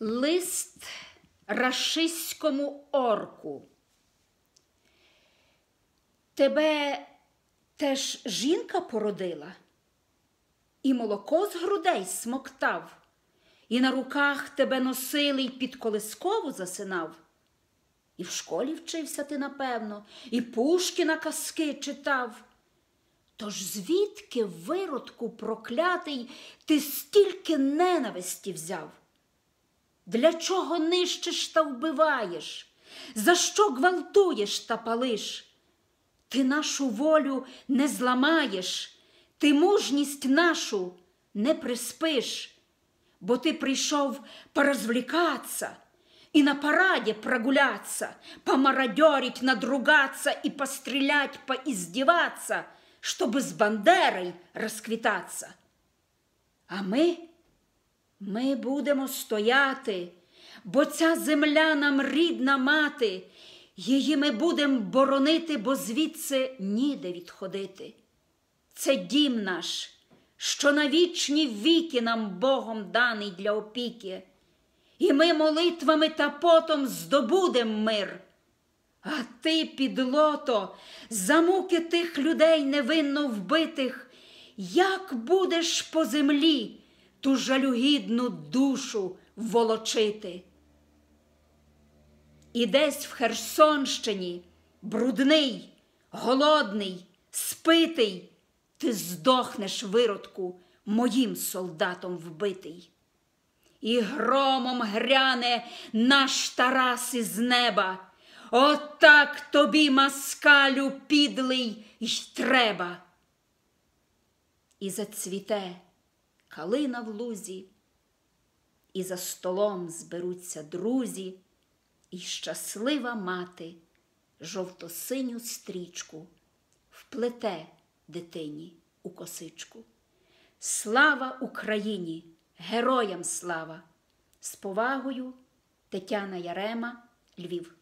Лист рашиському орку. Тебе теж жінка породила, і молоко з грудей смоктав, і на руках тебе носили й під колискову засинав. І в школі вчився ти, напевно, і Пушкіна казки читав. Тож звідки, виродку проклятий, ти стільки ненависті взяв? Для чого нищиш та вбиваєш? За що гвалтуєш та палиш? Ти нашу волю не зламаєш, ти мужність нашу не приспиш, бо ти прийшов порозвлекаться и на параде прогуляться, помародерить, надругаться и пострелять, поиздеваться, чтобы с Бандерой розквітаться. А ми, ми будемо стояти, бо ця земля нам рідна мати, її ми будемо боронити, бо звідси ніде відходити. Це дім наш, що на вічні віки нам Богом даний для опіки, і ми молитвами та потом здобудем мир. А ти, підлото, за муки тих людей невинно вбитих, як будеш по землі ту жалюгідну душу волочити? І десь в Херсонщині, брудний, голодний, спитий, ти здохнеш виродку моїм солдатом вбитий. І громом гряне наш Тарас із неба. Отак тобі, маскалю, підлий й треба. І зацвіте калина в лузі, і за столом зберуться друзі, і щаслива мати жовто-синю стрічку вплете дитині у косичку. Слава Україні! Героям слава! З повагою Тетяна Ярема, Львів.